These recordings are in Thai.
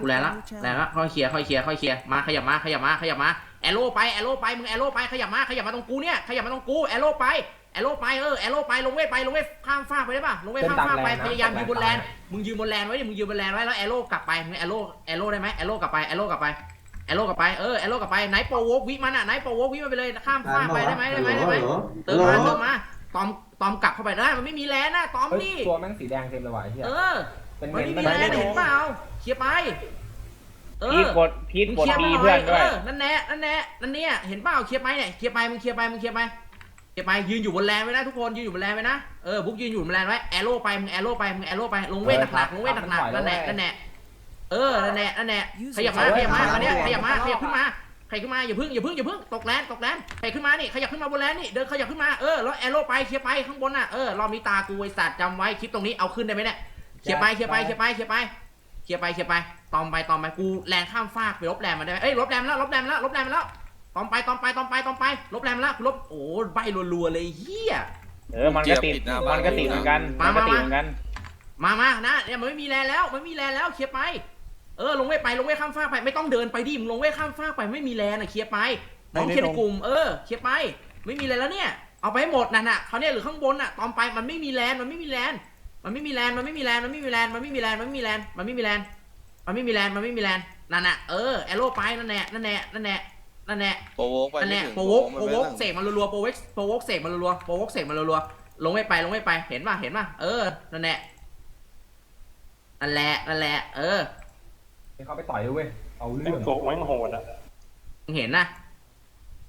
กูแลนละแลนละค่อยเคลียร์ค่อยเคลียร์ค่อยเคลียร์มาขยับมาขยับมาขยับมาแอโร่ไปแอโร่ไปมึงแอโร่ไปขยับมาขยับมาตรงกูเนี่ยขยับมาตรงกูแอโร่ไปแอโร่ไปเออแอโร่ไปลงเวทไปลงเวทข้ามฟากไปได้ป่ะลงเวทข้ามฟากไปพยายามยืนบนแลนมึงยืนบนแลนไว้ดิมึงยืนบนแลนไว้แล้วแอโร่กลับไปมึงแอโร่แอโร่ได้ไหมแอโร่กลับไปแอโร่กลับไปแอโร่กลับไปเออแอโร่กลับไปไหนโปรโวกวิมันอะไหนโปรโวกวิมันไปเลยข้ามฟากไปได้ไหมได้ไหมได้ไหมเติมมาเติมมาตอมตอมกลับเข้าไปได้มันไม่มีแลนนะตอมเฮ้ยนี่ตัวแม่งสีแดงเต็มเลยว่ะไอ้เหี้ยเออเป็นมันเมนไม่เป็มีนแลเมนนเห็นเปล่าเค ลียร์ไป เอพีอทกดพีทมึงกดเคลียร์บีมาหน่เพื่ออยนเอด้วยอนั่นแน่นั่นแน่นั่นเนี่ยเห็นเปล่าเคลียร์ไปเนี่ยเคลียร์ไปมึงเคลียร์ไปมึงเคลียร์ไปเคลียร์ไปยืนอยู่บนแลนไว้นะทุกคนยืนอยู่บนแลนไว้นะเออบุ๊กยืนอยู่บนแลนไว้แอโร่ไปมึงแอโร่ไปมึงแอโร่ไปลงเวทหนักๆลงเวทหนักๆนั่นแหละนั่นแหละเออนั่นแหละนั่นแหละขยับมาขยับมาอันเนี้ยขยับมาขยับขึ้นมาใครขึ้นมาอย่าพึ่งอย่าพึ่งอย่าพึ่งตกแลนตกแลนใครขึ้นมานี่ขยับขึ้นมาบนแลนนี่เดินขยับขึ้นมาเออแล้วแอโร่ไปเคลียร์ไปข้างบนน่ะเออรอบนี้ตากูไอ้สัตว์จำไว้คลิปตรงนี้เอาขึ้นได้ไหมเนี่ย เคลียร์ไปเคลียร์ไปเคลียร์ไปเคลียร์ไป เคลียร์ไปเคลียร์ไป ตอมไปตอมไปกูแลนข้ามฟากไปลบแลนมาได้ไหมเอ้ยลบแลนมาแล้วลบแลนมาแล้วลบแลนมาแล้วตอมไปตอมไปตอมไปตอมไปลบแลนมาแล้วกูลบโอ้ใบรัวๆเลยเฮีย เออมันก็ติดมันก็ติดเหมือนกันมามันมา ก็ติดเหมือนกัน มามานะเนี่ยมันไม่มีแลนแล้วมันไม่มีแลนแล้วเคลียร์ไป เออลงเวทไปลงเวทข้ามฟากไปไม่ต้องเดินไปดิมึงลงเวทข้ามฟากไปไม่มีแลนอะเคลียร์ไปมองเคลียร์ในกลุ่มเออเคลียร์ไป ไม่มีแลนแล้วเนี่ย เอาไปให้หมดนั่นน่ะเขาเนี่ยหรือข้างบนน่ะตอมไปมันไม่มีแลนมันไม่มีแลน มันไม่มีแลนมันไม่มีแลนมันไม่มีแลนมันไม่มีแลนมันไม่มีแลนมันไม่มีแลนมันไม่มีแลนมันไม่มีแลนนั่นน่ะเออแอโร่ไปนั่นแหละนั่นแหละนั่นแหละนั่นแหละโปรโวกไปนั่นแหไม่ละถึงโปรวกมันโปรไม่วกถึงเสกมันรัวๆโปรวกโปรวกเสกมันรัวๆโปรวกเสกมันรัวๆลงไม่ไปลงไม่ไปเห็นป่ะเห็นป่ะเออนั่นแหละนั่นแหละนั่นแหละเออเขาไปต่อยด้วยเว้ยเอาเรื่องโกแม่งโหดอะมึงเห็นนะ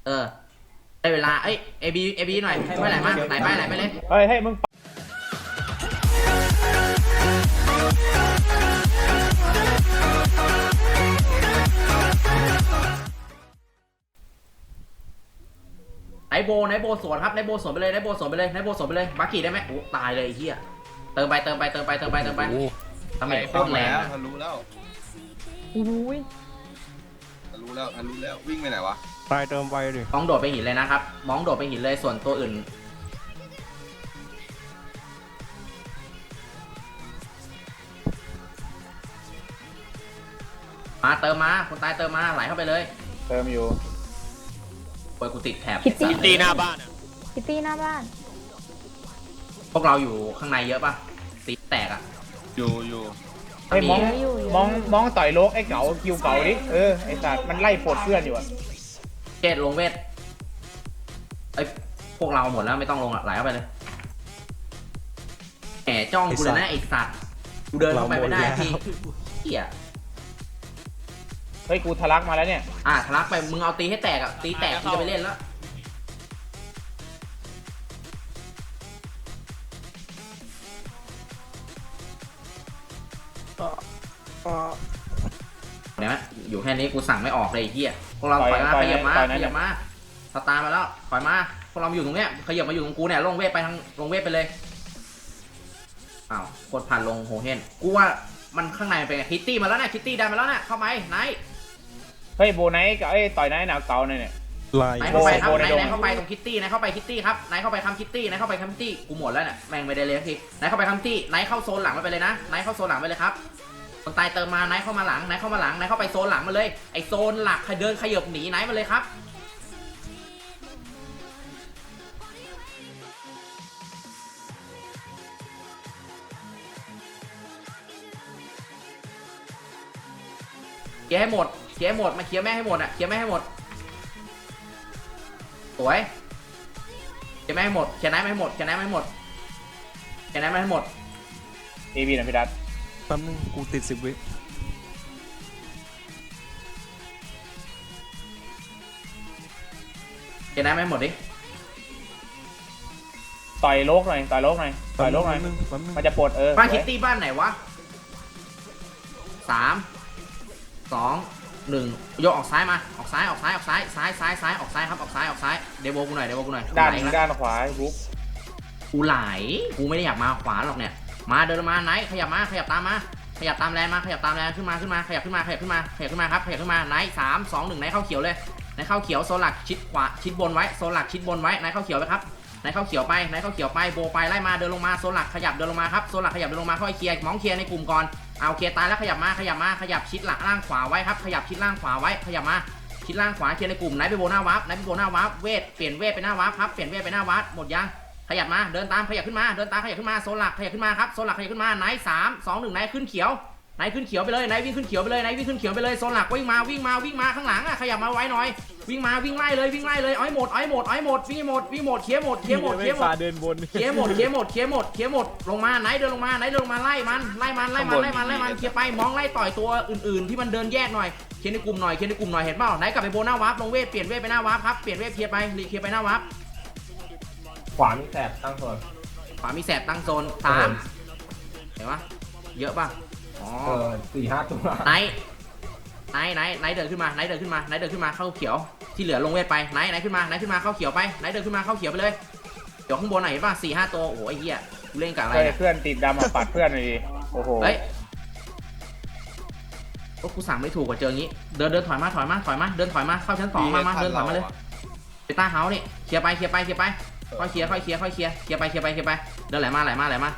เออได้เวลาเอ้ยเอบีเอบีหน่อยไปไหนมาไหนไปไหนไปเลยเฮ้ยให้มึง ไหนโบไหนโบสวนครับไหนโบสวนไปเลยไหนโบสวนไปเลยไหนโบสวนไปเลยบักกี้ได้ไหมโอ้ตายเลยไอ้เหี้ยเติมไปเติมไปเติมไปเติมไปเติมไปทำไมโคตรแรงแล้วอะทะลุแล้วอุ้ยทะลุแล้วทะลุแล้ววิ่งไปไหนวะตายเติมไวดิมองโดดไปหินเลยนะครับมองโดดไปหินเลยส่วนตัวอื่น มาเติมมาคนตายเติมมาไหลเข้าไปเลยเติมอยู่ปวยกูติดแถบคิตตี้ตีหน้าบ้านอะคิตตี้หน้าบ้าน พวกเราอยู่ข้างในเยอะปะตีแตกอะอยู่อยู่เฮ้ยมองอยู่อยู่ มองมองต่อยโลกไอ้เก๋าคิวเก๋าดิเออไอ้สัตว์มันไล่ปลดเพื่อนอยู่อะเจดลงเวทไอ้ยพวกเราหมดแล้วไม่ต้องลงอะไหลเข้าไปเลยแหมจ้องกูเลยนะไอ้สัตว์กูเดินเข้าไปไม่ได้พี่เหี้ย เฮ้ยกูทะลักมาแล้วเนี่ย อะทะลักไปมึงเอาตีให้แตกอะตีแตกกูจะไปเล่นแล้วเดี๋ยวนะอยู่แค่นี้กูสั่งไม่ออกเลยไอ้เฮียพวกเราต่อยถอยมาต่ขอยยับมาต่อยขนั่นยับมาสตาร์มาแล้วถอยมาพวกเราอยู่ตรงเนี้ยขยับมาอยู่ตรงกูเนี่ยลงเวทไปทางลงเวทไปเลยอ้าวกดผ่านลงโฮเฮนกูว่ามันข้างในมันเป็นไงคิตตี้มาแล้วนะคิตตี้ได้มาแล้วนะเข้าไปไหน เฮ้ยโบไนท์กับไอ้ต่อยไนท์หนาวเก๋าเนี่ยเนี่ย ลายไหนเข้าไปครับโบไหนในโดมไหนเข้าไปตรงคิตตี้ไหนเข้าไปคิตตี้ครับไหนเข้าไปคำคิตตี้ไหนเข้าไปคำคิตตี้กูหมดแล้วเนี่ยแม่งไม่ได้เลยสักทีไหนเข้าไปคำคิตตี้ไหนเข้าโซนหลังมาไปเลยนะไหนเข้าโซนหลังไปเลยครับคนตายเติมมาไหนเข้ามาหลังไหนเข้ามาหลังไหนเข้าไปโซนหลังมาเลยไอโซนหลักใครเดินขยับหนีไหนมาเลยครับเคลียร์ให้หมด เคลียร์ให้หมดมาเคลียร์แม่งให้หมดอะเคลียร์แม่งให้หมดสวยเคลียร์แม่งให้หมดเคลียร์น้ำให้หมดเคลียร์น้ำให้หมดเคลียร์น้ำให้หมดเอบีนะพี่ดัตแป๊บนึงกูติดสิบวิเคลียร์น้ำให้หมดดิต่อยโลกหน่อยต่อยโลกหน่อยต่อยโลกหน่อยแป๊บนึงแป๊บนึงมันจะปลดเออบ้านสคิวยตตี้บ้านไหนวะสามสอง หนึ่งโยกออกซ้ายมาออกซ้ายออกซ้ายออกซ้ายซ้ายซ้ายซ้ายออกซ้ายครับออกซ้ายออกซ้ายเดโวกูหน่อยเดโวกูหน่อยด้านไหลละด้านขวาบุ๊กกูไหลกูไม่ได้อยากมาขวาหรอกเนี่ยมาเดินมาไหนขยับมาขยับตามมาขยับตามแลนมาขยับตามแลนขึ้นมาขึ้นมาขยับขึ้นมาขยับขึ้นมาขยับขึ้นมาครับขยับขึ้นมาไหนสามสองหนึ่งไหนเข้าเขียวเลยไหนเข้าเขียวโซนหลักชิดขวาชิดบนไว้โซนหลักชิดบนไว้ไหนเข้าเขียวไปครับไหนเข้าเขียวไปไหนเข้าเขียวไปโบไปไล่มาเดินลงมาโซนหลักขยับเดินลงมาครับโซนหลักขยับเดินลงมาค่อยเคลียร์มองเคลียร์ในกลุ่มก่อน เอาโอเคตายแล้วขยับมาขยับมาขยับชิดหลังล่างขวาไว้ครับขยับชิดล่างขวาไว้ขยับมาชิดล่างขวาเคลียร์ในกลุ่มไหนไปโบหน้าวับไหนไปโบหน้าวับเวทเปลี่ยนเวทไปหน้าวับครับเปลี่ยนเวทไปหน้าวับหมดยังขยับมาเดินตามขยับขึ้นมาเดินตามขยับขึ้นมาโซนหลักขยับขึ้นมาครับโซนหลักขยับขึ้นมาไหนสามสองหนึ่งไหนขึ้นเขียว ไหนขึ้นเขียวไปเลยไหนวิ่งขึ้นเขียวไปเลยไหนวิ่งขึ้นเขียวไปเลยโซนหลักวิ่งมาวิ่งมาวิ่งมาข้างหลังอะขยับมาไว้หน่อยวิ่งมาวิ่งไล่เลยวิ่งไล่เลยเอาให้หมดเอาให้หมดเอาให้หมดวิ่งให้หมดวิ่งหมดเคลียร์หมดเคลียร์หมดเคลียร์หมดเดินบนเคลียร์หมดเคลียร์หมดเคลียร์หมดเคลียร์หมดลงมาไหนเดินลงมาไหนเดินลงมาไล่มันไล่มันไล่มันไล่มันไล่มันเคลียร์ไปมองไล่ต่อยตัวอื่นๆ ที่มันเดินแยกหน่อยเคลียร์ในกลุ่มหน่อยเคลียร์ในกลุ่มหน่อยเห็นเปล่าไหนกลับไปโบหน้าวาร์ปลงเวทเปลี่ยนเวทไปหน้าวาร์ปครับเปลี่ยนเวทเคลียร์ไปรีเคลียร์ไปหน้าวาร์ปขวามีแสบตั้งโซนขวามีแสบตั้งโซนสามเห็นปะเยอะป่ะ อ๋อเออสี่ห้าตัวไหนไหนไหนไหนเดินขึ้นมาไหนเดินขึ้นมาไหนเดินขึ้นมาเข้าเขียวที่เหลือลงเวทไปไหนไหนขึ้นมาไหนขึ้นมาเข้าเขียวไปไหนเดินขึ้นมาเข้าเขียวไปเลยเดี๋ยวข้างบนไหนเห็นป่ะสี่ห้าตัวโอ้โหไอ้เหี้ยกูเล่นกับอะไรเฮ้ยเนี่ยเพื่อนติดดำมาปัดเพื่อนเลยดิโอ้โหเฮ้ยโอ้กูสั่งไม่ถูกกว่าเจออย่างงี้เดินเดินถอยมาถอยมาถอยมาเดินถอยมาเข้าชั้นสองมามาเดินถอยมาเลยไปต้าเฮาส์นี่เคลียร์ไปเคลียร์ไปเคลียร์ไปค่อยเคลียร์ค่อยเคลียร์ค่อยเคลียร์เคลียร์ไปเคลียร์ไปเคลียร์ไปเดินไหลมาไหลมาไหลมา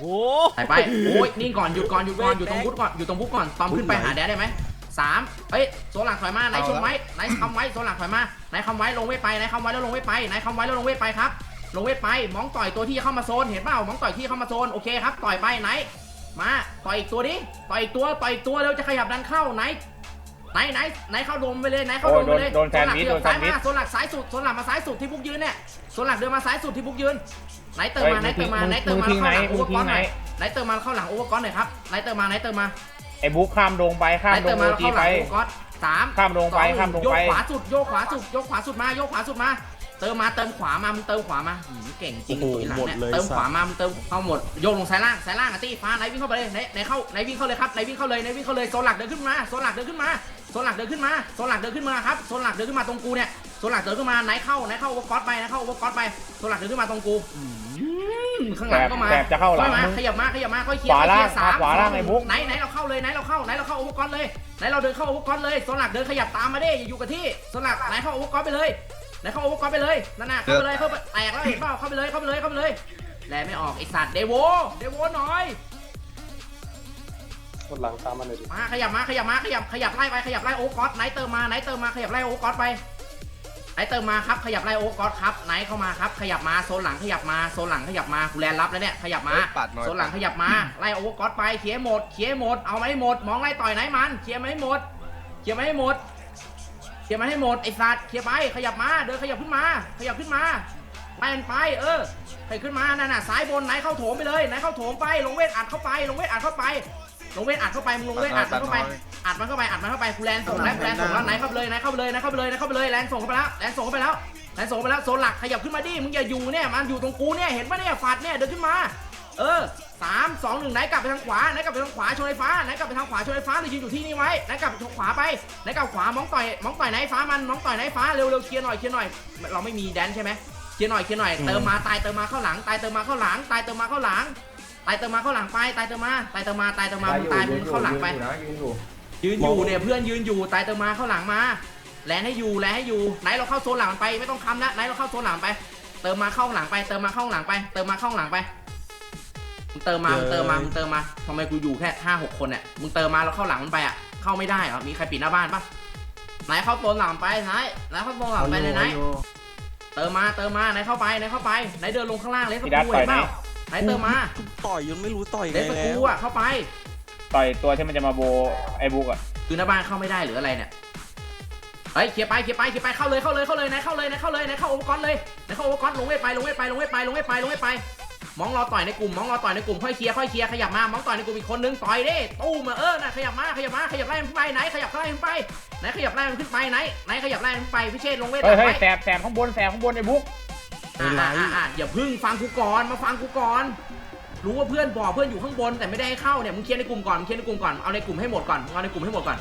โอ้ไหลไปโอ้ยนิ่งก่อนหยุดก่อนหยุดก่อนอยู่ตรงบุ๊ก่อนอยู่ตรงบุ๊ก่อนตอมขึ้นไปหาแดดได้ไหมสามเอ้ยโซนหลังถอยมาไหนชมไว้ไหนคำไว้โซนหลังถอยมาไหนคำไว้ลงเวทไปไหนคำไว้แล้วลงเวทไปไหนคำไว้แล้วลงเวทไปครับ ลงเวทไปมองต่อยตัวที่จะเข้ามาโซนเห็นเปล่ามองต่อยที่เข้ามาโซนโอเคครับต่อยไปไหน มาต่อยอีกตัวดิต่อยอีกตัวต่อยอีกตัวเร็วจะขยับดันเข้าไหนไหนไหนไหนเข้าโดมไปเลยไหนเข้าโดมไปเลยโดนแซนด์วิชโซโดนนหแซลักนด์วิเดิชนซ้ายมาโซนหลักซ้ายสุดโซนหลักมาซ้ายสุดที่พุกยืนเนี่ยโซนหลักเดินมาซ้ายสุดที่พุกยืน ไหนเติมมาไหนเติมมาไหนเติมมาเข้าหลังโอเวอร์ก้อนหน่อยไหนเติมมาเข้าหลังโอเวอร์ก้อนหน่อยครับไหนเติมมาไหนเติมมาไอ้บุ๊คข้ามดงไปข้าไหนมดเติงมโอมาจีเข้าหไปลังโอเวอร์ก้อนสามข้ามลงไปสอข้ามลงโยกไปขวาสุดโยกขวาสุดโยกขวาสุดมาโยกขวาสุดมาเติมมาเติมขวามามึงเติมขวามาหืมเก่งจริงตัวหลังเนี่ยเติมขวามามึงเติมเข้าหมดโยกลงซ้ายล่างซ้ายล่างอะตี้ฟ้าไหนวิ่งเข้าไปเลยไหนไหนเข้าไหนวิ่งเข้าเลยครับไหนวิ่งเข้าเลยไหนวิ่งเข้าเลยโซนหลักเดินขึ้นมาโซนหลักเดินขึ้นมาโซนหลักเดินขึ้นมาโซนหลักเดินขึ้นมาครับโซนหลักเดินขึ้นมาตรงกูเนี่ย โซนหลักเดินขึ้นมาไหนเข้าไหนเข้าโอเวอร์ก๊อตไปไหนเข้าโอเวอร์ก๊อตไปโซนหลักเดินขึ้นมาตรงกูอืมข้างหแสลังบก็มาแสบจะเข้าหลังค่อยมามึงขยับมาขยับมาค่อยเคลียร์ขวาล่างค่อยเคลียร์สามขวาล่างสอไอ้บุ๊คไหนไหนเราเข้าเลยไหนเราเข้าไหนเราเข้าโอเวอร์ก๊อตเลยไหนเราเดินเข้าโอเวอร์ก๊อตเลยโซนหลักเดินขยับตามมาดิอย่าอยู่กับที่โซนหลักไหนเข้าโอเวอร์ก๊อตไปเลยไหนเข้าโอเวอร์ก๊อตไปเลยนั่นน่ะเข้าไปเลยเข้าไปแตกแล้วเห็นเปล่าเข้าไปเลยเข้าไปเลยเข้าไปเลยแลไม่ออกไอสัตว์เดโวเดโวหน่อยคนหลังตามมาเลยดิมาขยับมาขยับมาขยับขยับไล่ไปขยับไล่โอเวอร์ก๊อตไหนเติมมาไหนเติมมาขยับไล่โอเวอร์ก๊อตไปไห นเติมมาครับขยับไล่โอเวอร์ก๊อตครับไหนเข้ามาครับขยับมาโซนหลังขยับมาโซนหลังขยับมากูแลนรับแล้วเนี่ยขยับมาเฮ้ยปัดหน่อย โซนหลังขยับมาไล่โอเวอร์ก๊อตไปเคลียร์หมดเคลียร์หมดเอามาให้หมดมองไล่ต่อยไหนมันเคลียร์มาให้หมดเคลียร์มาให้หมดเคลียร์มาให้หมดไอ้สัตว์เคลียร์ไปขยับมาเดินขยับขึ้นมา ขยับขึ้นมาไปมันไปเออไปขึ้นมานั่นน่ะซ้ายบนไหนเข้าโถมไปเลยไหนเข้าโถมไปลงเวทอัดเข้าไป ลงเวทอัดเข้าไปลงเวทอัดเข้าไปมึงลงเวทอัดมันเข้าไป อัดมันเข้าไปอัดมันเข้าไปกูแลนส่งแล้วแลนส่งแล้วไหนเข้าไปเลยไหนเข้าไปเลยไหนเข้าไปเลยไหนเข้าไปเลยแลนส่งเข้าไปแล้วแลนส่งเข้าไปแล้วแลนส่งเข้าไปแล้วโซนหลักขยับขึ้นมาดิมึงอย่าอยู่เนี่ยมันอยู่ตรงกูเนี่ยเห็นปะเนี่ยฝัดเนี่ยเดินขึ้นมา เออสามสองหนึ่งไหนกลับไปทางขวาไหนกลับไปทางขวาชนไฟฟ้าไหนกลับไปทางขวาชนไฟฟ้าหรือยืนอยู่ที่นี่ไว้ไหนกลับไปทางขวาไปไหนกลับขวามองต่อยมองต่อยไหนฟ้ามันมองต่อยไหนฟ้าเร็วเร็วเคลียร์หน่อยเคลียร์หน่อย เราไม่มีแดนใช่ไหมเคลียร์หน่อยเคลียร์หน่อยเติมมาตายเติมมาเข้าหลังตายเติมมาเข้าหลังตายเติมมาเข้าหลังตายเติมมาเข้าหลังไปตายเติมมาตายเติมมาตายเติมมามึงตายมึงเข้าหลังไป ยืนอยู่ยืนอยู่เนี่ยเพื่อนยืนอยู่ตายเติมมาเข้าหลังมาแลนให้อยู่แลนให้อยู่ไหนเราเข้าโซนหลังไปไม่ต้องคำแล้วไหนเราเข้าโซนหลังไป เติมมาเข้าหลังไป เติมมาเข้าหลังไป เติมมาเข้าหลังไปมึงเติมมามึงเติมมามึงเติมมาทำไมกูอยู่แค่ห้าหกคนเนี่ยมึงเติมมาแล้วเข้าหลังมันไปอะเข้าไม่ได้เหรอมีใครปิดหน้าบ้านปะไหนเข้าโซนหลังไปไหนไหนเข้าโซนหลังไปเลยไหนเติมมาเติมมาไหนเข้าไปไหนเข้าไปไหนเดินลงข้างล่างเลยสพี่ดักูดต่เห็อยนเปล่าไหนไหนเติมมาต่อยจนไม่รู้ต่อยไงเล่นสแล้กูวอะเข้าไป ต่อยตัวที่มันจะมาโบไอ้บุ๊กอะคือหน้าบ้านเข้าไม่ได้หรืออะไรเนี่ยเฮ้ยเคลียร์ไปเคลียร์ไปเคลียร์ไปเข้าเลยเข้าเลยเข้าเลยไหนเข้าเลยไหนเข้าเลยไหนเข้าโอเวอร์กอนเลยไหนเข้าโอเวอร์กอนลงเวทไปลงเวทไปลงเวทไปลงเวทไปลงเวทไป มองรอต่อยในกลุ่มมองรอต่อยในกลุ่มค่อยเคลียร์ค่อยเคลียร์ขยับมามองต่อยในกลุ่มอีกคนนึงต่อยดิตู้มาเออน่ะขยับมาขยับมาขยับไล่มันขึ้นไปไหนขยับไล่มันไปไหนขยับไล่มันขึ้นไปไหนไหนขยับไล่มันขึ้นไปพิเชษลงเวทเฮ้ยต่อเฮ้ยไปแสบแสบข้างบนแสบข้างบนไอ้บุ๊กอ่าอ่าอ่าอ่าอย่าพึ่งฟังกูก่อนมาฟังกูก่อน รู้ว่าเพื่อนบอกเพื่อนอยู่ข้างบนแต่ไม่ได้ให้เข้าเนี่ยมึงเคลียร์ในกลุ่มก่อนมึงเคลียร์ในกลุ่มก่อนเอาในกลุ่มให้หมดก่อนเอาในกลุ่มให้หมดก่อน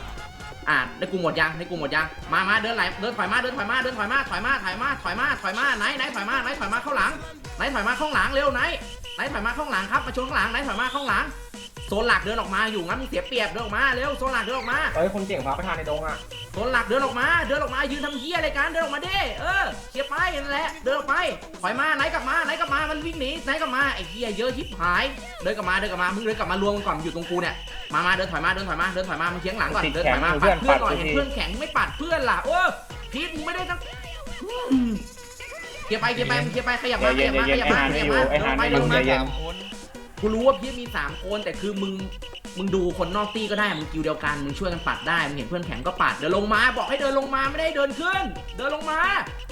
อ่าในกลุ่มหมดยังในกลุ่มหมดยังมามาเดินไหลเดินถอยมาเดินถอยมาเดินถอยมาถอยมาถอยมาถอยมาถอยมาไหนไหนถอยมาไหนถอยมาเข้าหลังไหนถอยมาข้างหลังเร็วไหนไหนถอยมาข้างหลังครับมาชนข้างหลังไหนถอยมาข้างหลัง โซนหลักเดินออกมาอยู่งั้นมึงเสียเปรียบเดินออกมาเร็วโซนหลักเดินออกมาเฮ้ยคนเก่งฟ้าประธานในดงอะโซนหลักเดินออกมา เดินออกมายืนทำเหี้ยอะไรกันเดินออกมาดิเออเคลียร์ไปนั่นแหละเดินออกไปถอยมาไหนกลับมาไหนกลับมามันวิ่งหนีไหนกลับมาไอ้เหี้ยเยอะชิบหายเดินกลับมาเดินกลับมามึงเดินกลับมารวมกันก่อนอยู่ตรงกูเนี่ยมามาเดินถอยมาเดินถอยมาเดินถอยมามึงเคียงหลังก่อนเดินถอยมาปัดเพื่อนหน่อยเห็นเพื่อนแข็งไม่ปัดเพื่อนล่ะโอ้พีทมึงไม่ได้ทั้งอืมเคลียร์ไปเคลียร์ไปมึงเคลียร์ไปขยับใจมาขเย็นยับใจมาขเย็นยับไอ้มาฮานขยับไม่มาอยู่ไอ้ฮานไม่อยู่ใจเดินไปเดินมาเย็น กูรู้ว่าพีทมีสามคนแต่คือมึงมึงดูคนนอกตี้ก็ได้มึงกิวเดียวกันมึงช่วยกันปัดได้มึงเห็นเพื่อนแข็งก็ปัดเดินลงมาบอกให้เดินลงมาไม่ได้เดินขึ้น เดินลงมา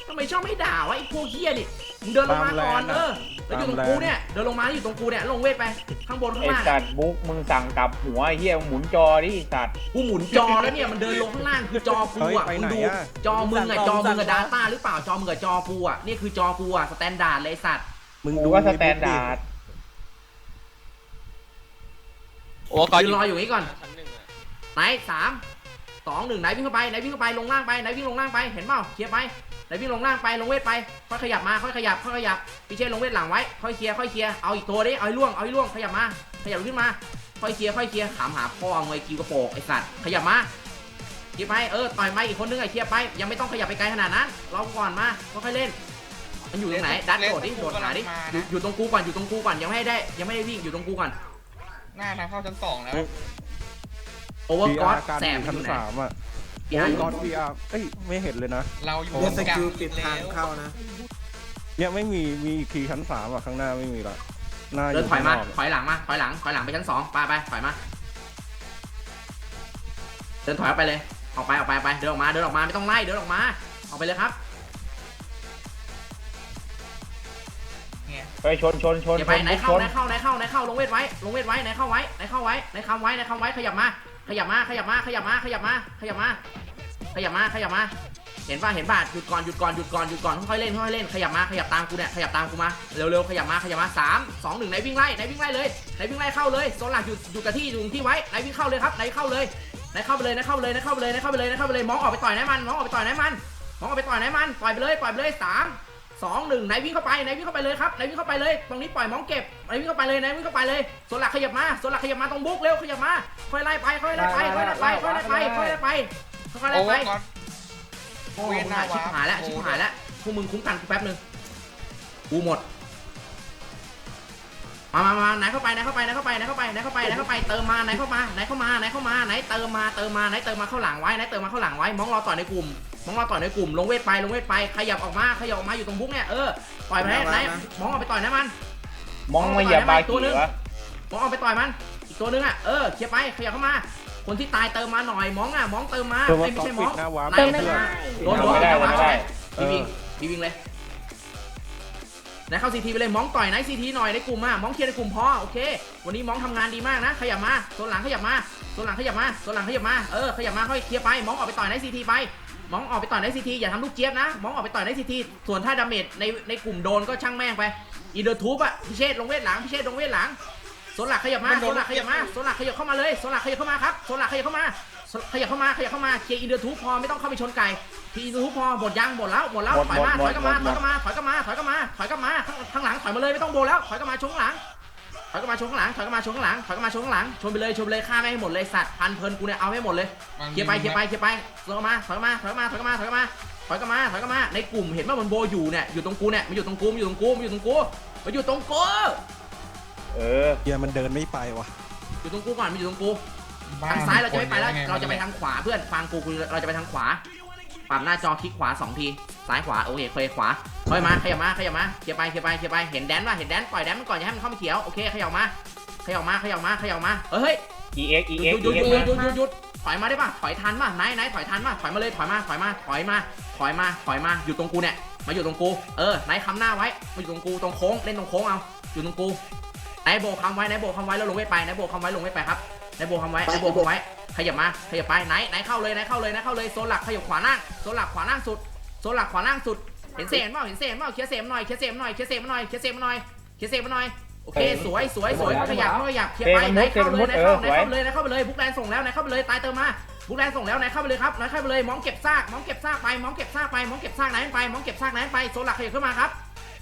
ทำไมชอบไม่ด่าวะไอ้พวกเฮียนี่มึงเดินลงมาก่อนเออแล้วอยู่ตรงกูเนี่ยเดินลงมาอยู่ตรงกูเนี่ยลงเวทไปข้างบนข้างไอ้ล่างสัตว์บุ๊กมึงสั่งกลับหัวไอ้เหี้ยมึงหมุนจอดิไอ้สัตว์กูหมุนจอแล้วเนี่ยมันเดินลงข้างล่างคือจอกูเฮ้ยอะไปมึงไหนดูอะ จอมึงอะสั่งจอมึงสั่กับงดาต้าหรือเปล่าจอมึงกับจอกูอะนี่คือจอกูอะสแตนดาร์ดเลยสัตว์ มึงกูดูก็สแตนดาร์ด โอ้ก่อนยืนรออยู่อย่างนี้ก่อนไหนสามสองหนึ่งไหนวิ่งเข้าไปไหนวิ่งเข้าไปลงล่างไปไหนวิ่งลงล่างไปเห็นเปล่าเคลียร์ไปไหนวิ่งลงล่างไปลงเวทไปค่อยขยับมาค่อยขยับค่อยขยับพี่เชษลงเวทหลังไว้ค่อยเคลียร์ค่อยเคลียร์เอาอีกตัวดิเอาให้ล่วงเอาให้ล่วงขยับมาขยับขึ้นมา ค่อยเคลียร์ค่อยเคลียร์ขามหาพ่อมวยกิวกระโปงไอสัตว์ขยับมาเคลียร์ไปเออต่อยมาอีกคนนึงไอ้เคลียร์ไปยังไม่ต้องขยับไปไกลขนาดนั้นรอก่อนมาค่อยๆเล่นมันอยู่ตรงไหนดันโดดดิโดดหาดิอยู่อยู่ตรงกูก่อนอยู่ตรงกูก่อนยังไม่ได้ยังไม่ได้วิ่งอยู่ตรงกูก่อน หน้าทางเข้าชั้นสองแล้ว โอเวอร์กอการแสบชั้นอยู่ไหนสามอะปีอาร์กอดพีอาร์เอ้ยไม่เห็นเลยนะ เราอยู่เรียกสกลางกิลปิดทางแล้วเข้านะ เนี่ยไม่มีมีอีกทีชั้นสามอะข้างหน้าไม่มีละหน้าเดินถอยมา ข้งนกถอยหลังมา ถอยหลัง ถอยหลังไปชั้นสองไปไปถอยมา เดินถอยออกไปเลย ออกไปออกไปออกไป เดินออกมา เดินออกมา ไม่ต้องไล่ เดินออกมา ออกไปเลยครับ ไปชนชนชนไปไหนเข้าไหนเข้าไหนเข้าไหนเข้าลงเวทไว้ลงเวทไว้ไหนเข้าไว้ไหนเข้าไว้ไหนเข้าไว้ไหนเขไว้ขยับมา ขยับมาขยับมาขยับมาขยับมาขยับมาขยับมาขยับมา เห็นป่ะเห็นป่ะหยุดก่อนหยุดก่อนหยุดก่อนหยุดก่อนค่อยเล่นค่อยเล่นขยับมาขยับตามกูเนี่ยขยับตามกูมาเร็วๆขยับมาขยับมาสามสองหนึ่งไหนวิ่งไล่ไหนวิ่งไล่เลยไหนวิ่งไล่เข้าเลยโซนหลักหยุดหยุดกับที่อยู่ที่ไว้ไหนวิ่งเข้าเลยครับไหนเข้าเลยไหนเข้าไปเลยไหนเข้าไปเลยไหนเข้าไปเลยไหนเข้าไปเลยไหนเข้าไปเลยมองออกไปต่อยไหนมันมองออกไปต่อยไหนมันมองออกไปต่อยไหนมันปล่อยไปเลยปล่อยไปเลยสาม สองหนึ่งไหนวิ่งเข้าไปไหนวิ่งเข้าไปเลยครับไหนวิ่งเข้าไปเลยตรงนี้ปล่อยมองเก็บไหนวิ่งเข้าไปเลยไหนวิ่งเข้าไปเลยโซนหลักขยับมาโซนหลักขยับมาตรงบุ๊กเร็วขยับมาค่อยไล่ไปค่อยไล่ไปค่อยไล่ไปค่อยไล่ไปค่อยไล่ไปค่อยไล่โอ้ไปก่อนโอ้โหชิบหายแล้วชิบหายแล้วพวกมึงคุ้มกันกูแป๊บนึงกูหมดมามามาไหนเข้าไปไหนเข้าไปไหนเข้าไปไหนเข้าไปไหนเข้าไปไหนเข้าไปเติมมาไหนเข้ามาไหนเข้ามาไหนเข้ามาไหนเติมมาเติมมาไหนเติมมาเข้าหลังไว้ไหนเติมมาเข้าหลังไว้มองรอต่อยในกลุ่ม มองรอต่อยในกลุ่มลงเวทไปลงเวทไปขยับออกมาขยับออกมาอยู่ตรงบุ๊กเนี่ยเออต่อยไปไหนไหนมองออกไปต่อยนะมัน มองมาเหยียบบากี่วะมองออกไปต่อยมัน อีกตัวนึงอะเออเคลียร์ไปขยับเข้ามา คนที่ตายเติมมาหน่อยมองอะมองเติมมาเติมมาไม่ไม่ใช่มปิองดหน้าวาร์ปไหนเติมไหนไม่ได้โดนโดนไม่ได้ไม่ได้บีวิงบีวิงเลยไหนเข้าซีทีไปเลยมองต่อยไหนซีทีหน่อยในกลุ่มอะมองเคลียร์ในกลุ่มพอโอเค วันนี้มองทำงานดีมากนะ ขยับมาโซนหลังขยับมาโซนหลังขยับมาโซนหลังขยับมาเออขยับมาค่อยเคลียร์ไปมองออกไปต่อยไหนซีทีไป มองออกไปต่อยไหนซีทีอย่าทำลูกเจี๊ยบนะ มองออกไปต่อยไหนซีทีส่วนถ้าดาเมจในในกลุ่มโดนก็ช่างแม่งไปอีเดอร์ทูบอะพิเชษลงเวทหลังพิเชษลงเวทหลังโซนหลักขยับมาโซนหลักขยับมาโซนหลักขยับเข้ามาเลยโซนหลักขยับเข้ามาครับโซนหลักขยับเข้ามาขยับเข้ามาขยับเข้ามาเคลียร์อีเดอร์ทูบพอไม่ต้องเข้าไปชนไก่ทีอีเดอร์ทูบพอหมดยังหมดแล้วหมดแล้วถอยมาถอยกลับมาถอยกลับมาถอยกลับมาถอยกลับมาถอยกลับมาข้างข้างหลังถอยมาเลยไม่ต้องโบแล้วถอยกลับมาชนข้างหลัง ถอยกลับมาชนข้างหลังถอยกลับมาชนข้างหลังถอยกลับมาชนข้างหลังชนไปเลยชนไปเลยฆ่าไม่ให้หมดเลยสัตว์พันเพลินกูเนี่ยเอาให้หมดเลยเคลียร์ไปเคลียร์ไปเคลียร์ไปถอยกลับมาถอยกลับมาถอยกลับมาถอยกลับมาถอยกลับมาถอยกลับมาถอยกลับมาในกลุ่มเห็นว่ามันโบอยู่เนี่ยอยู่ตรงกูเนี่ยมันอยู่ตรงกูมันอยู่ตรงกูมันอยู่ตรงกูมันอยู่ตรงกูเออเฮียมันเดินไม่ไปว่ะ อยู่ตรงกูก่อนมันอยู่ตรงกูบ้ทางซ้ายเราจะไม่ไปแล้วคนเราจะไปทางขวาเพื่อนฟังกูกูเราจะไปทางขวาปรับหน้าจอคลิกขวาสองทีซ้ายขวาโอเคเคยขวา ค่อยมาขยับมาขยับมาเคลียร์ไปเคลียร์ไปเคลียร์ไปเห็นแดนป่ะเห็นแดนปล่อยแดนมันก่อนอย่าให้มันเข้ามาเขียวโอเคขยับมาขยับมาขยับมาขยับมาเฮ้ย EX หยุ EX ดหยุดหยุด EX หยุดหยุดหยุดหยุดถอยมาได้ป่ะถอยทันป่ะไหนไหนถอยทันป่ะถอยมาเลยถอยมาถอยมาถอยมาถอยมาถอยมาอยู่ตรงกูเนี่ยมาอยู่ตรงกูเออไหนคำหน้าไว้มาอยู่ตรงกูตรงโค้งเล่นตรงโค้งเอาอยู่ตรงกูไหนโบกคำไว้ไหนโบกคำไว้แล้วลงไว้ไปไหนโบกคำไว้ลงไว้ไปครับไหนโบกคำไว้ไหนโบกคำไว้ขยับมาขยับไปไหนไหนเข้าเลยไหนเข้าเลยไหนเข้าเลยโซนหลักขยับขวาล่างโซนหลักขวาล่างสุดโซนหลักขวาล่างสุด เห็นเศษเปล่าเห็นเศษเปล่าเคลียร์เศษหน่อยเคลียร์เศษหน่อยเคลียร์เศษหน่อยเคลียร์เศษหน่อยเคลียร์เศษหน่อยโอเคสวยสวยสวยขยับขยับเคลียร์ไปไหนเข้าเลยไหนเข้าไหนเข้าเลยไหนเข้าไปเลยบุ๊กแลนส่งแล้วไหนเข้าไปเลยตายเติมมาบุ๊กแลนส่งแล้วไหนเข้าไปเลยครับไหนเข้าไปเลยมองเก็บซากมองเก็บซากไปมองเก็บซากไปมองเก็บซากไหนไปมองเก็บซากไหนไปโซนหลักขยับขึ้นมาครับ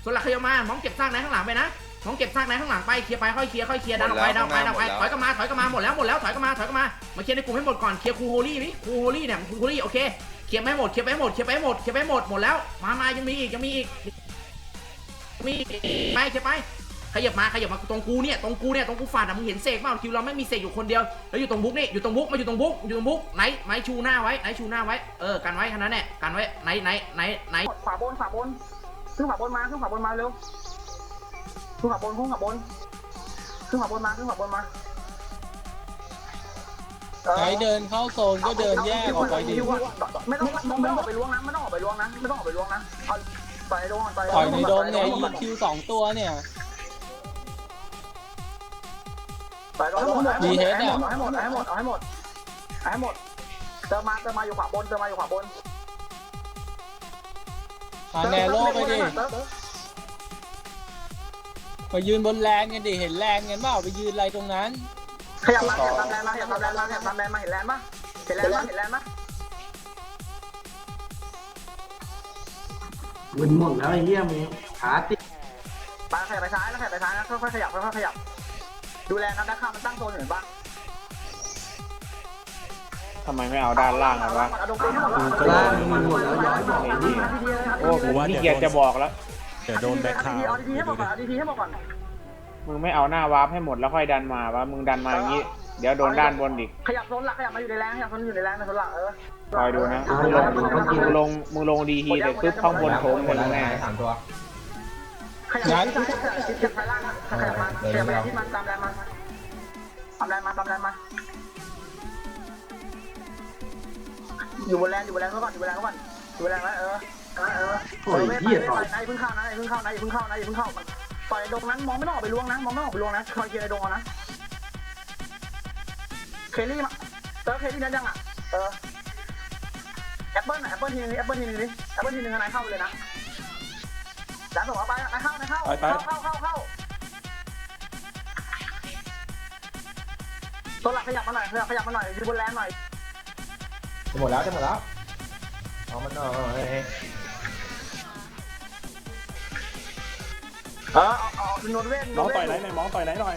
โซนหลักขยับมามองเก็บซากไหนข้างหลังไปนะท้องเก็บซากไหนข้างหลังไปเคลียร์ไปค่อยเคลียร์ค่อยเคลียร์ดันออกไปดันออกไปดันออกไปถอยกลับมาถอยกลับมาหมดแล้วหมดแล้วถอยกลับมาถอยกลับมามาเคลียร์ในกลุ่มให้หมดก่อนเคลียร์ครูโฮลี่นี่ครูโฮลี่เนี่ยครูโฮลี่โอเค เคลียร์ไปให้หมดเคลียร์ไปให้หมดเคลียร์ไปให้หมดเคลียร์ไปให้หมดหมดแล้วมามายังมีอีกยังมีอีกมีไปเคลียร์ไปขยับมาขยับมาตรงกูเนี่ยตรงกูเนี่ยตรงกูฝาดอะมึงเห็นเสกเปล่าคิวเราไม่มีเสกอยู่คนเดียวแล้วอยู่ตรงบุ๊กนี่อยู่ตรงบุ๊กมาอยู่ตรงบุ๊กอยู่ตรงบุ๊กไหนไหนชูหน้าไว้ไหนชูหน้าไว้เออกันไว้แค่นั้นแหละกันไว้ไหนไหนไหนไหนขวาบนขวาบนขึ้นขวาบนมาขึ้นขวาบนมาเร็วขึ้นขวาบนขึ้นขวาบนขึ้นขวาบนมาขึ้นขวาบนมา ไหนเดินเข้าโซนก็เดินแยกออกไปดิไม่ต้องไม่ต้องออกไปล้วงนะไม่ต้องออกไปล้วงนะไม่ต้องออกไปล้วงนะเอาต่อยในโดมต่อยต่อยในโดมเนี่ยยิงคิวสองตัวเนี่ยต่อยให้หมดให้หมดให้หมดให้หมดให้หมดให้หมดเติมมาเติมมาอยู่ขวาบนเติมมาอยู่ขวาบนพาแนโร่ไปดิมายืนบนแลนกันดิเห็นแลนกันเปล่าไปยืนอะไรตรงนั้น ขยับมาขยับตามแรงมาขยับตามแรงมาขยับตามแรงมาเห็นแรงปะเห็นแรงปะเห็นแรงปะมึนหมดแล้วไอ้เหี้ยมึงขาติดไปขยับไปซ้ายแล้วขยับไปซ้ายนะค่อยๆขยับค่อยๆขยับ ดูแลนะด้านข้างมันตั้งโซนอยู่เห็นปะทำไมไม่เอาด้านล่างอะวะเอานล่างมึนหมดแล้วย้อยบอกไอ้นี่โอ้โอ้กูขี้เกียจจะบอกแล้ว เดี๋ยวโดนแบคคาวเอาดีๆให้หมดก่อนเอาดีๆให้หมดก่อน มึงไม่เอาหน้าวาร์ปให้หมดแล้วค่อยดันมาวะมึงดันมาอย่างนี้ เดี๋ยวโดนด้านบนอีกขยับโซนหลักขยับมาอยู่ในแรงขยับโซนอยู่ในแรงในโซนหลักเออคอยดูนะมึงลงมึงลงมึงลงดีทีแต่ปึ๊บข้างบนโถมหหมมดดแล้วแน่ไงสามตัวขยับที่ซ้ายขยับไปล่างขยับมาขยับไปที่มันตามแรงมาตามแรงมาตามแรงมาอยู่บนแรงอยู่บนแรงก่อนอยู่บนแรงก่อนอยู่บนแรงไว้เออเออเออโอ้ยเหี้ยต่อยนายพึ่งเข้านะนายพึ่งเข้านายพึ่งเข้านายพึ่งเข้า ปล่อยดงนั้นมองไม่ต้องออกไปล้วงนะมองไม่ต้องออกไปล้วงนะคอยเกียร์ในดงเอานะเคลลี่มาเออเคลลี่นั่นยังอะเออแอปเปิลแอปเปิลทีนึงแอปเปิลทีนึงดิแอปเปิลทีนึงนายเข้าไปเลยนะแล้วส่งเอาไปนายเข้านายเข้าเข้าเข้าเข้าเข้าตัวหลักขยับมาหน่อยขยับขยับมาหน่อยอยู่บนแรงหน่อยจะหมดแล้วจะหมดแล้วเอามันหน่อ เออเอาเอานวลเวทมองต่อยไหนหน่อยมองต่อยไหนหน่อย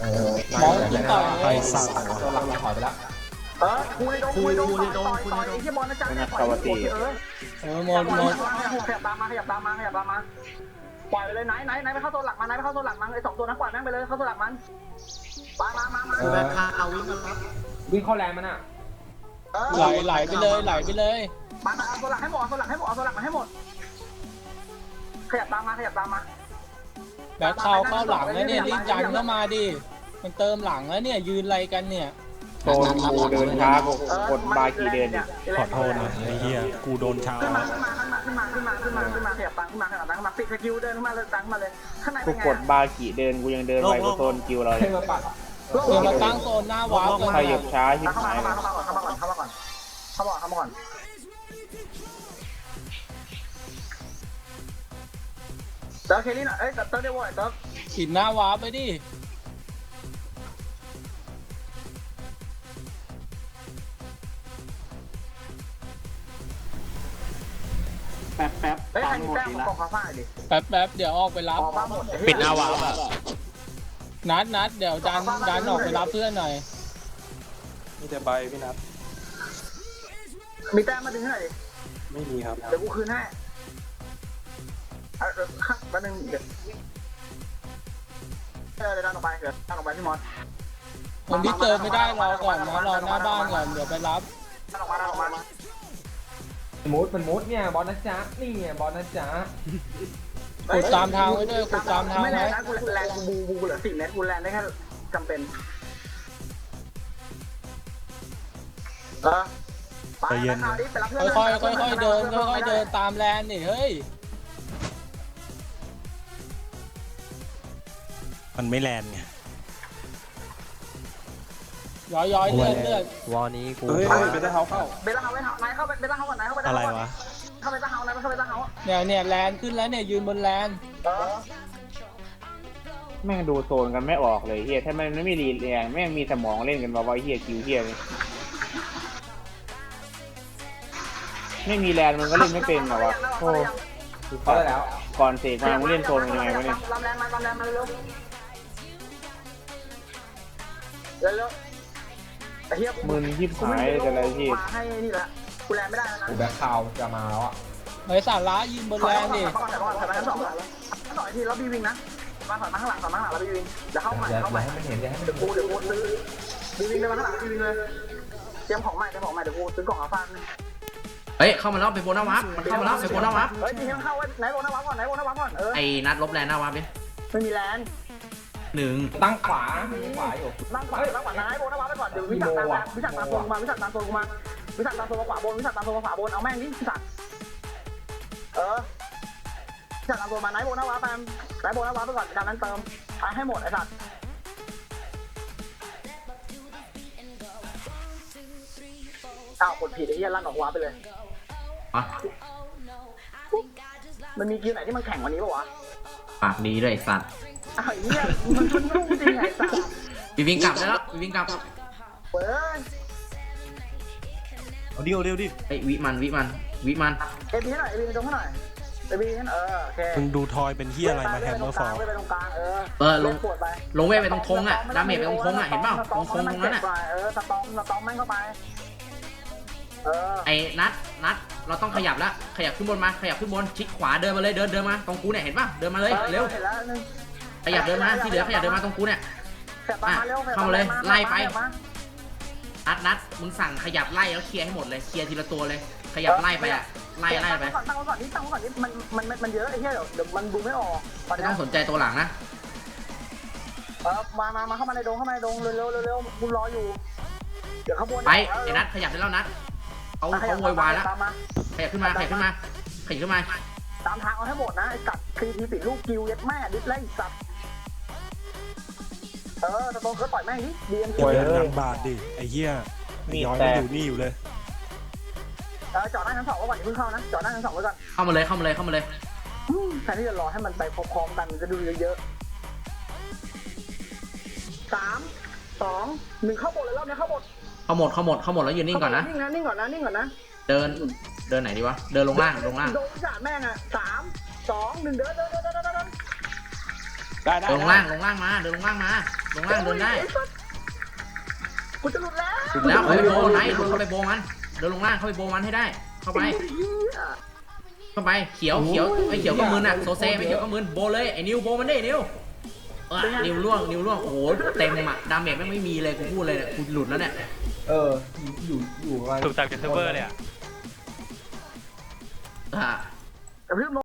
เออมองยิงต่อยเลยตัวหลังถอยไปแล้วเออคูในโดมคูในโดมต่อยต่อยไอ้ที่บอลนะจ๊ะเนี่ยต่อยเออเออมดหมดขยับตามมาขยับตามมาขยับตามมาปล่อยไปเลยไหนไหนไหนไปเข้าตัวหลักมาไหนไปเข้าตัวหลักมันไอ้สองตัวนั้นปล่อยแม่งไปเลยเข้าตัวหลักมันมามามามาเออวิ่งเข้าแรงมันอะไหลไหลไปเลยไหลไปเลยมาเอาตัวหลักให้หมดเอาตัวหลักให้หมดเอาตัวหลักมาให้หมดขยับตามมาขยับตามมา แบ็คเข้าเข้าหลังแล้วเนี่ยรีบดันเข้ามาดิ มันเติมหลังแล้วเนี่ยยืนอะไรกันเนี่ยโซนกูเดินช้ากกดบากีเดินอีกขอโทษนะไอ้เหี้ยกูโดนชาขึ้นมาขึ้นมาขึ้นมาขึ้นมาขึ้นมาขึ้นมาขยับตังขึ้นมาขยับตังขึ้นมาปิดสกิลเดินขึ้นมาเลยตังมาเลยข้างในกูเป็นไงกดบากีเดินกูยังเดินไวกว่าโซนคิวเราเลให้ยมาปัดเดี๋ยวมาตั้งโซนหน้าวาร์ปกันใครหยุดช้าชิบเข้ามาหายเลเข้ายมาเข้ามาก่อนเข้ามาก่อนเข้ามาก่อนเข้ามาก่อนเข้ามาก่อน ติร์เคลลี่หน่อยเอ้ยเติร์เดวอยเติร์ขีดหน้าวาร์ปไปดิเฮ้ยใครมีแต้มของข้าฟ้าดิแป๊บแป๊บเดี๋ยวออกไปรับออกมาหมดปิดหน้าวาร์ปอะนัดนัดเดี๋ยวดันดันออกไปรับเพื่อนหน่อย มีแต่ใบพี่นัทมีแต้มมาดึงให้หน่อยดิไม่มีครับเดี๋ยวกูคืนให้ เออข้างแป๊บนึงเดี๋ยวเออเดี๋ยวดันออกไปเดี๋ยวดันออกไปพี่มอสคนที่เติมไม่ได้รอก่อนนะรอหน้าบ้านก่อนเดี๋ยวไปรับดันออกมาดันออกมามูดมันมูดเนี่ยบอลนะจ๊ะนี่ไงบอลนะจ๊ะกดตามทางไว้ด้วยกดตามทางไม่แรไว้งนะกูแรงกูบูบูเหลือสี่เมตรกูแรงได้แค่จำเป็นเออไปนะไปรับเพื่อนค่อยๆค่อยๆเดินค่อยๆเดินตามแลนนี่เฮ้ย มันไม่แลนไงย้อยย้อยๆเลือดเลือดวอนี้กูเฮ้ยไปได้เขาเข้าเบต้าเฮาไว้นายเข้าไปเบต้าเฮาก่อนนายเข้าไปอะไรวะเข้าไปเบต้าเฮานายเข้าไปเบต้าเฮาเนี่ยเนี่ยแลนขึ้นแล้วเนี่ยยืนบนแลนเออแม่งดูโซนกันไม่ออกเลยเฮียถ้ามันไม่มีรีแรงแม่งมีสมองเล่นกันมาไว้เฮียคิวเฮียเลยไม่มีแรงมันก็เล่นไม่เป็นเหรอวะโอ้เขาได้แล้วโคก่อนเสกมามึงเล่นโซนเป็นยังไงวะเนี่ยลำแรงมาลำแรงมาเร็ว เร็วเร็วไอ้เหี้ยมึนที่หายแต่ละที่มาให้นี่ละกูแรงไม่ได้แล้วนะกูแบ็คคาวจะมาแล้วอะเฮ้ยสาระยืนบนแรงดิถอยมาถอยมาถอยมาสองถอยทีแล้วบีวิงนะมาถอยมาข้างหลังถอยมาข้างหลังแล้วบีวิงเดี๋ยวเข้าใหม่อย่าเข้าอใหม่ย่าให้มันเห็นอย่าให้มันเดี๋ยวกูเดี๋ยวกูซื้อบีวิงเดินมาข้างหลังบีวิงเลยเตรียมของใหม่เตรียมของใหม่เดี๋ยวกูซื้อกล่องอาฟานเฮ้ยเข้ามาแล้วไปโบนหน้าวับมันเข้ามาแล้วไปโบนหน้าวับเฮ้ยทีนี้มันเข้าไว้ไหนโบนหน้าวับก่อนไหนโบนหน้าวับก่อนเออไอ้นัดลบแลนหน้าวับดิไม่มีแลน หนึ่งตั้งขวาขวาอยู่นั่งขวานั่งขวาไหนโบนหน้าวับไปก่อนเดี๋ยววิสักตามวิสักตามโซนกูมาวิสักตามโซนกูมาวิสักตามโซนขวาบนวิสักตามโซนขวาบนเอาแม่งดิวิสักเออวิสักตามโซนมาไหนโบนหน้าวับไปไหนโบนหน้าวับไปก่อนจากนั้นเติมไปให้หมดไอ้สัตว์อ้าวกดผิดไอ้เหี้ยลั่นออกวับไปเลยอะมันมีคิวไหนที่มันแข่งกวันนี้ป่าวะปากดีด้วยสัตว์ อ้าวไอ้เหี้ยมันมันยุ่งจริงไงไอ้สัตว์วิวิงกลับได้แล้ววิวิงกลับเว้ยเอาดิเอาเร็วดิไอ้ยวิมันวิมันวิมันเอบีให้หน่อยเอบีตรงให้หน่อยเอบีให้หน่อยเออโอเคมึงดูทอยเป็นเฮียอะไรมาแฮมเมอร์ฟอร์ไปตรงกลางเออเออลงปวดไปลงเวทไปตรงธงอะดาเมจไปตรงธงอะเห็นเปล่าตรงธงตรงนั้นอะเออสตอมสตอมแม่งเข้าไปเออไอ้นัดนัดเราต้องขยับแล้วขยับขึ้นบนมาขยับขึ้นบนชิดขวาเดินมาเลยเดินเดินมาตรงกูเนี่ยเห็นป่ะเดินมาเลยเร็วเห็นแล้วนึง ขยับเดินมาที่เหลือขยับเดินมาตรงกูเนี่ยแฝดตามมาเร็วแฝดเข้ามาเลยตไล่ไปแฝดมานัดนัดมึงสั่งขยับไล่แล้วเคลียร์ให้หมดเลยเคลียร์ทีละตัวเลย ขยับไล่ไปอะไล่ไล่ไปตั้งว้ก่อนตั้งว้ก่อนนี่ตั้งไว้ก่อนนี่มันมันมันมันเยอะไอ้เหี้ยเดี๋ยวเดี๋ยวมันดูไม่ออกตอนไม่เนี้ต้ยองสนใจตัวหลังนะเออมามามาเข้ามาในดงเข้ามาในดงเร็วเร็วเร็วเร็วกูรออยู่ เดี๋ยวขบวนไปไอ้นัดขยับได้แล้วนัดเขาเขาโวยวายแล้วตามมาขยับขึ้นมาขยับขึ้นมาขยับขึ้นมาตามทางเอาให้หมดนะไอ้สัตว์คีทีปิดลูกกิวยัดแม่ดิสไล่สัตว์ เออตะโกนก็ต่อยแม่งดิดีเอ็มโอ้ยนางบาทดิไอ้เหี้ยไอ้ย้อยมันอยู่นี่อยู่เลยเออจอดหน้าชั้นสองไว้ก่อนอย่าเพิ่งเข้านะจอดหน้าชั้นสองไว้ก่อนเข้ามาเลยเข้ามาเลยเข้ามาเลย อืมแทนที่จะรอให้มันไปพร้อมๆกันมันจะดูเยอะๆสามสองหนึ่งเข้าบทเลยรอบนี้เข้าบทเข้าหมดเข้าหมดเข้าหมดแล้วยืนนิ่งก่อนนะ นิ่งนะนิ่งก่อนนะนิ่งก่อนนะเดินเดินไหนดีวะ เดินลงล่างลงล่าง โดนจ่าแม่งอะสามสองหนึ่งเดินเดินเดินเดินเดินเดินได้ได้เดินลงล่างลงล่างมา เดินลงล่างมา ลงล่างเดินได้กูจะหลุดแล้วถูกแล้วเข้าไปโบมันไหนหลุดเข้าไปโบมัน เดินลงล่างเข้าไปโบมันให้ได้ เข้าไป เข้าไป เขียวเขียวไอ้เขียวก็มึนอะโซเซไม่เขียวก็มึนโบเลยไอ้นิวโบมันดินิวเออนิวล่วงนิวล่วงโอ้โหเต็มอะดาเมจไม่งไม่มีเลยกูพูดเลยเนี่ยกูหลุดแล้วเนี่ยเอออยู่อยู่อยู่ประมาณถูกจับจากเซิร์ฟเวอร์เลยอะอ่ากระพริบลง